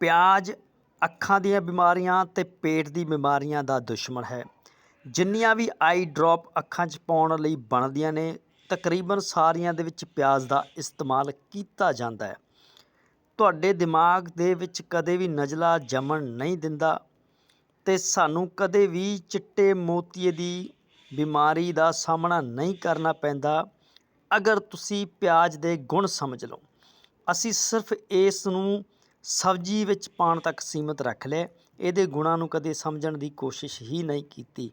ਪਿਆਜ਼, ਅੱਖਾਂ ਦੀਆਂ ਬਿਮਾਰੀਆਂ ਅਤੇ ਪੇਟ ਦੀ ਬਿਮਾਰੀਆਂ ਦਾ ਦੁਸ਼ਮਣ ਹੈ। ਜਿੰਨੀਆਂ ਵੀ ਆਈ ਡ੍ਰੌਪ ਅੱਖਾਂ 'ਚ ਪਾਉਣ ਲਈ ਬਣਦੀਆਂ ਨੇ, ਤਕਰੀਬਨ ਸਾਰੀਆਂ ਦੇ ਵਿੱਚ ਪਿਆਜ਼ ਦਾ ਇਸਤੇਮਾਲ ਕੀਤਾ ਜਾਂਦਾ ਹੈ। ਤੁਹਾਡੇ ਦਿਮਾਗ ਦੇ ਵਿੱਚ ਕਦੇ ਵੀ ਨਜ਼ਲਾ ਜੰਮਣ ਨਹੀਂ ਦਿੰਦਾ ਤੇ ਸਾਨੂੰ ਕਦੇ ਵੀ ਚਿੱਟੇ ਮੋਤੀਏ ਦੀ ਬਿਮਾਰੀ ਦਾ ਸਾਹਮਣਾ ਨਹੀਂ ਕਰਨਾ ਪੈਂਦਾ। ਅਗਰ ਤੁਸੀਂ ਪਿਆਜ਼ ਦੇ ਗੁਣ ਸਮਝ ਲਓ, ਅਸੀਂ ਸਿਰਫ ਇਸ ਨੂੰ ਸਬਜ਼ੀ ਵਿੱਚ ਪਾਉਣ ਤੱਕ ਸੀਮਿਤ ਰੱਖ ਲਿਆ ਇਹਦੇ ਗੁਣਾਂ ਨੂੰ ਕਦੇ ਸਮਝਣ ਦੀ ਕੋਸ਼ਿਸ਼ ਹੀ ਨਹੀਂ ਕੀਤੀ।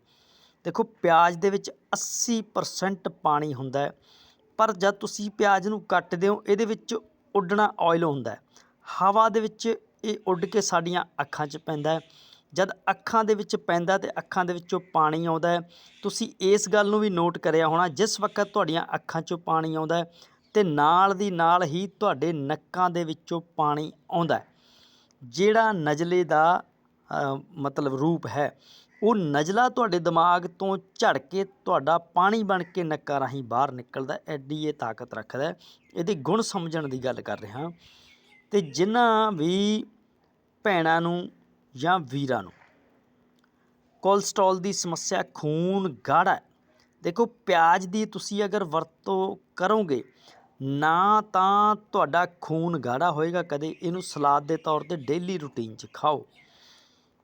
ਦੇਖੋ, ਪਿਆਜ਼ ਦੇ ਵਿੱਚ 80% ਪਾਣੀ ਹੁੰਦਾ ਪਰ ਜਦ ਤੁਸੀਂ ਪਿਆਜ਼ ਨੂੰ ਕੱਟਦੇ ਹੋ, ਇਹਦੇ ਵਿੱਚ ਉੱਡਣਾ ਆਇਲ ਹੁੰਦਾ ਹਵਾ ਦੇ ਵਿੱਚ ਇਹ ਉੱਡ ਕੇ ਸਾਡੀਆਂ ਅੱਖਾਂ 'ਚ ਪੈਂਦਾ ਜਦ ਅੱਖਾਂ ਦੇ ਵਿੱਚ ਪੈਂਦਾ ਤੇ ਅੱਖਾਂ ਦੇ ਵਿੱਚੋਂ ਪਾਣੀ ਆਉਂਦਾ ਤੁਸੀਂ ਇਸ ਗੱਲ ਨੂੰ ਵੀ ਨੋਟ ਕਰਿਆ ਹੋਣਾ, ਜਿਸ ਵਕਤ ਤੁਹਾਡੀਆਂ ਅੱਖਾਂ 'ਚੋਂ ਪਾਣੀ ਆਉਂਦਾ ਤੇ ਨਾਲ ਦੀ ਨਾਲ ਹੀ ਤੁਹਾਡੇ ਨੱਕਾਂ ਦੇ ਵਿੱਚੋਂ ਪਾਣੀ ਆਉਂਦਾ ਜਿਹੜਾ ਨਜ਼ਲੇ ਦਾ ਮਤਲਬ ਰੂਪ ਹੈ, ਉਹ ਨਜ਼ਲਾ ਤੁਹਾਡੇ ਦਿਮਾਗ ਤੋਂ ਝੜ ਕੇ ਤੁਹਾਡਾ ਪਾਣੀ ਬਣ ਕੇ ਨੱਕਾਂ ਰਾਹੀਂ ਬਾਹਰ ਨਿਕਲਦਾ ਐਡੀ ਇਹ ਤਾਕਤ ਰੱਖਦਾ ਹੈ। ਇਹਦੇ ਗੁਣ ਸਮਝਣ ਦੀ ਗੱਲ ਕਰ ਰਿਹਾ ਤੇ ਜਿਨ੍ਹਾਂ ਵੀ ਭੈਣਾਂ ਨੂੰ ਜਾਂ ਵੀਰਾਂ ਨੂੰ ਕੋਲਸਟ੍ਰੋਲ ਦੀ ਸਮੱਸਿਆ ਖੂਨ ਗਾੜਾ ਦੇਖੋ, ਪਿਆਜ਼ ਦੀ ਤੁਸੀਂ ਅਗਰ ਵਰਤੋਂ ਕਰੋਗੇ ਨਾ ਤਾਂ ਤੁਹਾਡਾ ਖੂਨ ਗਾੜਾ ਹੋਏਗਾ ਕਦੇ। ਇਹਨੂੰ ਸਲਾਦ ਦੇ ਤੌਰ ਤੇ ਡੇਲੀ ਰੂਟੀਨ 'ਚ ਖਾਓ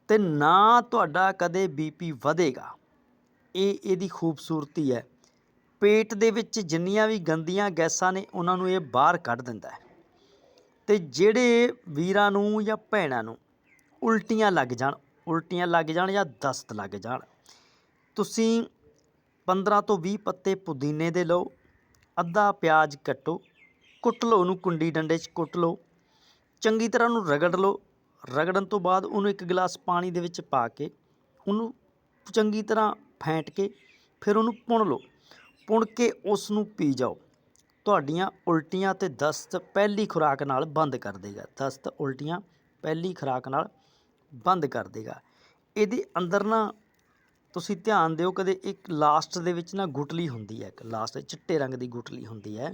ਤੇ ਨਾ ਤੁਹਾਡਾ ਕਦੇ ਬੀਪੀ ਵਧੇਗਾ। ਇਹ ਇਹਦੀ ਖੂਬਸੂਰਤੀ ਹੈ। ਪੇਟ ਦੇ ਵਿੱਚ ਜਿੰਨੀਆਂ ਵੀ ਗੰਦੀਆਂ ਗੈਸਾਂ ਨੇ, ਉਹਨਾਂ ਨੂੰ ਇਹ ਬਾਹਰ ਕੱਢ ਦਿੰਦਾ ਹੈ। ਤੇ ਜਿਹੜੇ ਵੀਰਾਂ ਨੂੰ ਜਾਂ ਭੈਣਾਂ ਨੂੰ ਉਲਟੀਆਂ ਲੱਗ ਜਾਣ, ਉਲਟੀਆਂ ਲੱਗ ਜਾਣ ਜਾਂ ਦਸਤ ਲੱਗ ਜਾਣ, ਤੁਸੀਂ 15 ਤੋਂ 20 ਪੱਤੇ ਪੁਦੀਨੇ ਦੇ ਲਓ ਅੱਧਾ ਪਿਆਜ਼ ਕੱਟੋ, ਕੁੱਟ ਲਓ ਉਹਨੂੰ ਕੁੰਡੀ ਡੰਡੇ 'ਚ ਕੁੱਟ ਲਓ, ਚੰਗੀ ਤਰ੍ਹਾਂ ਉਹਨੂੰ ਰਗੜ ਲਓ, ਰਗੜਨ ਤੋਂ ਬਾਅਦ ਉਹਨੂੰ ਇੱਕ ਗਲਾਸ ਪਾਣੀ ਦੇ ਵਿੱਚ ਪਾ ਕੇ ਉਹਨੂੰ ਚੰਗੀ ਤਰ੍ਹਾਂ ਫੈਂਟ ਕੇ ਫਿਰ ਉਹਨੂੰ ਪੁਣ ਲਓ। ਪੁਣ ਕੇ ਉਸ ਨੂੰ ਪੀ ਜਾਓ। ਤੁਹਾਡੀਆਂ ਉਲਟੀਆਂ ਤੇ ਦਸਤ ਪਹਿਲੀ ਖੁਰਾਕ ਨਾਲ ਬੰਦ ਕਰ ਦੇਗਾ। ਦਸਤ, ਉਲਟੀਆਂ ਪਹਿਲੀ ਖੁਰਾਕ ਨਾਲ ਬੰਦ ਕਰ ਦੇਗਾ। ਇਹਦੇ ਅੰਦਰ ਨਾ ਤੁਸੀਂ ਧਿਆਨ ਦਿਓ ਕਦੇ ਇੱਕ ਲਾਸਟ ਦੇ ਵਿੱਚ ਨਾ ਗੁਟਲੀ ਹੁੰਦੀ ਹੈ, ਇੱਕ ਲਾਸਟ ਚਿੱਟੇ ਰੰਗ ਦੀ ਗੁਟਲੀ ਹੁੰਦੀ ਹੈ।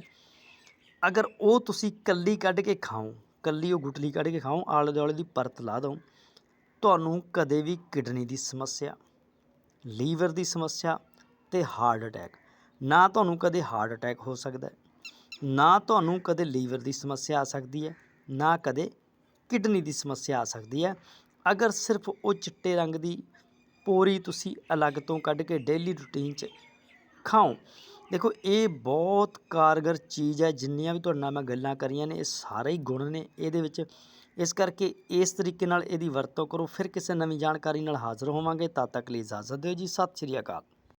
ਅਗਰ ਉਹ ਤੁਸੀਂ ਕੱਲੀ ਕੱਢ ਕੇ ਖਾਓ, ਕੱਲੀ ਉਹ ਗੁਟਲੀ ਕੱਢ ਕੇ ਖਾਓ ਆਲੇ ਦੁਆਲੇ ਦੀ ਪਰਤ ਲਾ ਦਿਓ, ਤੁਹਾਨੂੰ ਕਦੇ ਵੀ ਕਿਡਨੀ ਦੀ ਸਮੱਸਿਆ, ਲੀਵਰ ਦੀ ਸਮੱਸਿਆ ਤੇ ਹਾਰਟ ਅਟੈਕ, ਨਾ ਤੁਹਾਨੂੰ ਕਦੇ ਹਾਰਟ ਅਟੈਕ ਹੋ ਸਕਦਾ ਨਾ ਤੁਹਾਨੂੰ ਕਦੇ ਲੀਵਰ ਦੀ ਸਮੱਸਿਆ ਆ ਸਕਦੀ ਹੈ, ਨਾ ਕਦੇ ਕਿਡਨੀ ਦੀ ਸਮੱਸਿਆ ਆ ਸਕਦੀ ਹੈ। ਅਗਰ ਸਿਰਫ ਉਹ ਚਿੱਟੇ ਰੰਗ ਦੀ ਪੋਰੀ ਤੁਸੀਂ ਅਲੱਗ ਤੋਂ ਕੱਢ ਕੇ ਡੇਲੀ ਰੂਟੀਨ 'ਚ ਖਾਓ। ਦੇਖੋ, ਇਹ ਬਹੁਤ ਕਾਰਗਰ ਚੀਜ਼ ਹੈ, ਜਿੰਨੀਆਂ ਵੀ ਤੁਹਾਡੇ ਨਾਲ ਮੈਂ ਗੱਲਾਂ ਕਰੀਆਂ ਨੇ, ਇਹ ਸਾਰੇ ਹੀ ਗੁਣ ਨੇ। ਇਹਦੇ ਵਿੱਚ ਇਸ ਕਰਕੇ ਇਸ ਤਰੀਕੇ ਨਾਲ ਇਹਦੀ ਵਰਤੋਂ ਕਰੋ। ਫਿਰ ਕਿਸੇ ਨਵੀਂ ਜਾਣਕਾਰੀ ਨਾਲ ਹਾਜ਼ਰ ਹੋਵਾਂਗੇ। ਤਦ ਤੱਕ ਲਈ ਇਜਾਜ਼ਤ ਦਿਓ ਜੀ। ਸਤਿ ਸ਼੍ਰੀ ਅਕਾਲ।